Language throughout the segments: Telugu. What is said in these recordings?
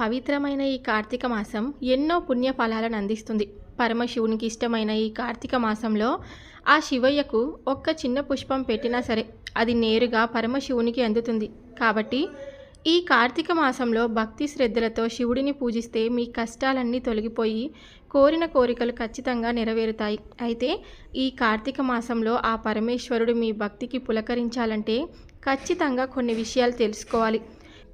పవిత్రమైన ఈ కార్తీక మాసం ఎన్నో పుణ్య ఫలాలను అందిస్తుంది. పరమశివునికి ఇష్టమైన ఈ కార్తీక మాసంలో ఆ శివయ్యకు ఒక్క చిన్న పుష్పం పెట్టినా సరే అది నేరుగా పరమశివునికి అందుతుంది. కాబట్టి ఈ కార్తీక మాసంలో భక్తి శ్రద్ధలతో శివుడిని పూజిస్తే మీ కష్టాలన్నీ తొలగిపోయి కోరిన కోరికలు ఖచ్చితంగా నెరవేరుతాయి. అయితే ఈ కార్తీక మాసంలో ఆ పరమేశ్వరుడు మీ భక్తికి పులకరించాలంటే ఖచ్చితంగా కొన్ని విషయాలు తెలుసుకోవాలి.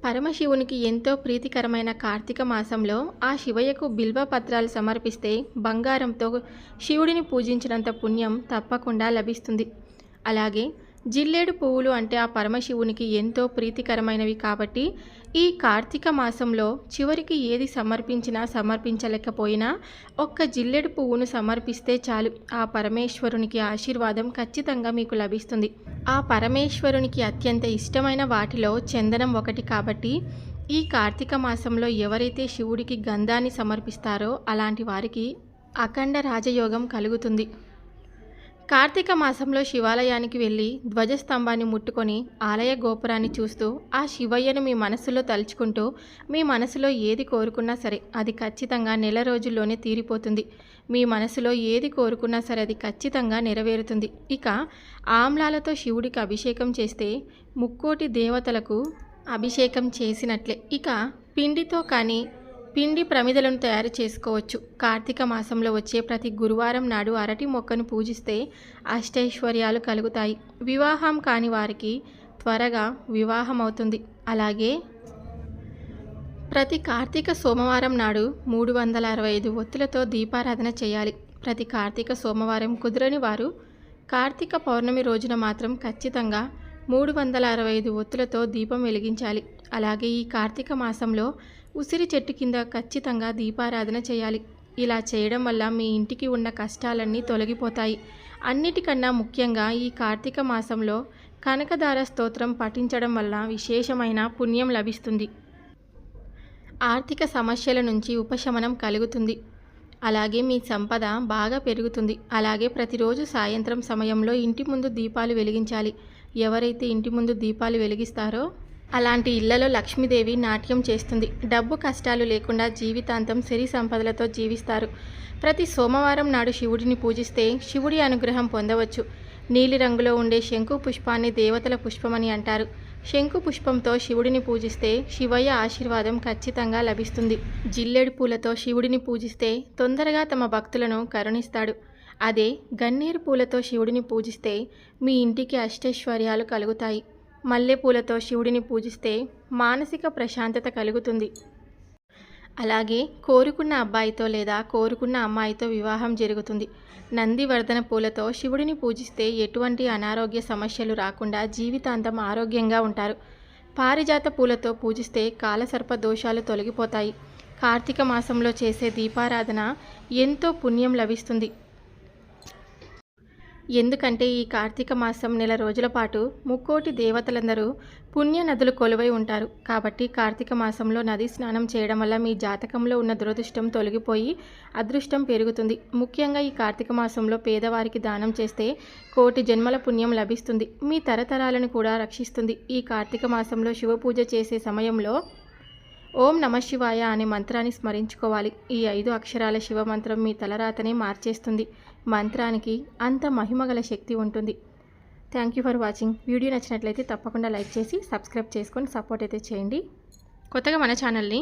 పరమశివునికి ఎంతో ప్రీతికరమైన కార్తీక మాసంలో ఆ శివయ్యకు బిల్వ పత్రాలు సమర్పిస్తే బంగారంతో శివుడిని పూజించినంత పుణ్యం తప్పకుండా లభిస్తుంది. అలాగే జిల్లేడు పువ్వులు అంటే ఆ పరమశివునికి ఎంతో ప్రీతికరమైనవి కాబట్టి ఈ కార్తీక మాసంలో చివరికి ఏది సమర్పించినా సమర్పించలేకపోయినా ఒక్క జిల్లేడు పువ్వును సమర్పిస్తే చాలు. ఆ పరమేశ్వరునికి ఆశీర్వాదం ఖచ్చితంగా మీకు లభిస్తుంది. ఆ పరమేశ్వరునికి అత్యంత ఇష్టమైన వాటిలో చందనం ఒకటి కాబట్టి ఈ కార్తీక మాసంలో ఎవరైతే శివుడికి గంధాన్ని సమర్పిస్తారో అలాంటి వారికి అఖండ రాజయోగం కలుగుతుంది. కార్తీక మాసంలో శివాలయానికి వెళ్ళి ధ్వజస్తంభాన్ని ముట్టుకొని ఆలయ గోపురాన్ని చూస్తూ ఆ శివయ్యను మీ మనసులో తలుచుకుంటూ మీ మనసులో ఏది కోరుకున్నా సరే అది ఖచ్చితంగా నెల రోజుల్లోనే తీరిపోతుంది. మీ మనసులో ఏది కోరుకున్నా సరే అది ఖచ్చితంగా నెరవేరుతుంది. ఇక ఆమ్లాలతో శివుడికి అభిషేకం చేస్తే ముక్కోటి దేవతలకు అభిషేకం చేసినట్లే. ఇక పిండితో కానీ పిండి ప్రమిదలను తయారు చేసుకోవచ్చు. కార్తీక మాసంలో వచ్చే ప్రతి గురువారం నాడు అరటి మొక్కను పూజిస్తే అష్టైశ్వర్యాలు కలుగుతాయి. వివాహం కాని వారికి త్వరగా వివాహం అవుతుంది అలాగే ప్రతి కార్తీక సోమవారం నాడు మూడు వందల అరవై ఐదు ఒత్తులతో దీపారాధన చేయాలి. ప్రతి కార్తీక సోమవారం కుదరని వారు కార్తీక పౌర్ణమి రోజున మాత్రం ఖచ్చితంగా మూడు వందల అరవై ఐదు ఒత్తులతో దీపం వెలిగించాలి. అలాగే ఈ కార్తీక మాసంలో ఉసిరి చెట్టు కింద ఖచ్చితంగా దీపారాధన చేయాలి. ఇలా చేయడం వల్ల మీ ఇంటికి ఉన్న కష్టాలన్నీ తొలగిపోతాయి. అన్నిటికన్నా ముఖ్యంగా ఈ కార్తీక మాసంలో కనకదార స్తోత్రం పఠించడం వల్ల విశేషమైన పుణ్యం లభిస్తుంది. ఆర్థిక సమస్యల నుంచి ఉపశమనం కలుగుతుంది. అలాగే మీ సంపద బాగా పెరుగుతుంది. అలాగే ప్రతిరోజు సాయంత్రం సమయంలో ఇంటి ముందు దీపాలు వెలిగించాలి. ఎవరైతే ఇంటి ముందు దీపాలు వెలిగిస్తారో అలాంటి ఇళ్ళలో లక్ష్మీదేవి నాట్యం చేస్తుంది. డబ్బు కష్టాలు లేకుండా జీవితాంతం సిరి సంపదలతో జీవిస్తారు. ప్రతి సోమవారం నాడు శివుడిని పూజిస్తే శివుడి అనుగ్రహం పొందవచ్చు. నీలి రంగులో ఉండే శంకు పుష్పాన్ని దేవతల పుష్పమని అంటారు. శంకు పుష్పంతో శివుడిని పూజిస్తే శివయ్య ఆశీర్వాదం ఖచ్చితంగా లభిస్తుంది. జిల్లెడు పూలతో శివుడిని పూజిస్తే తొందరగా తమ భక్తులను కరుణిస్తాడు. అదే గన్నేరు పూలతో శివుడిని పూజిస్తే మీ ఇంటికి అష్టైశ్వర్యాలు కలుగుతాయి. మల్లెపూలతో శివుడిని పూజిస్తే మానసిక ప్రశాంతత కలుగుతుంది. అలాగే కోరుకున్న అబ్బాయితో లేదా కోరుకున్న అమ్మాయితో వివాహం జరుగుతుంది. నందివర్ధన పూలతో శివుడిని పూజిస్తే ఎటువంటి అనారోగ్య సమస్యలు రాకుండా జీవితాంతం ఆరోగ్యంగా ఉంటారు. పారిజాత పూలతో పూజిస్తే కాలసర్ప దోషాలు తొలగిపోతాయి. కార్తీక మాసంలో చేసే దీపారాధన ఎంతో పుణ్యం లభిస్తుంది. ఎందుకంటే ఈ కార్తీక మాసం నెల రోజుల పాటు ముక్కోటి దేవతలందరూ పుణ్య నదులు కొలువై ఉంటారు. కాబట్టి కార్తీక మాసంలో నది స్నానం చేయడం వల్ల మీ జాతకంలో ఉన్న దురదృష్టం తొలగిపోయి అదృష్టం పెరుగుతుంది. ముఖ్యంగా ఈ కార్తీక మాసంలో పేదవారికి దానం చేస్తే కోటి జన్మల పుణ్యం లభిస్తుంది. మీ తరతరాలను కూడా రక్షిస్తుంది. ఈ కార్తీక మాసంలో శివపూజ చేసే సమయంలో ఓం నమ శివాయ అనే మంత్రాన్ని స్మరించుకోవాలి. ఈ ఐదు అక్షరాల శివ మంత్రం మీ తలరాతనే మార్చేస్తుంది. మంత్రానికి అంత మహిమగల శక్తి ఉంటుంది. Thank you for watching video నచ్చినట్లయితే తప్పకుండా లైక్ చేసి సబ్స్క్రైబ్ చేసుకొని సపోర్ట్ అయితే చేయండి. కొత్తగా మన ఛానల్ని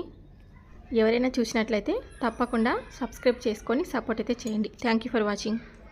ఎవరైనా చూసినట్లయితే తప్పకుండా సబ్స్క్రైబ్ చేసుకొని సపోర్ట్ అయితే చేయండి. Thank you for watching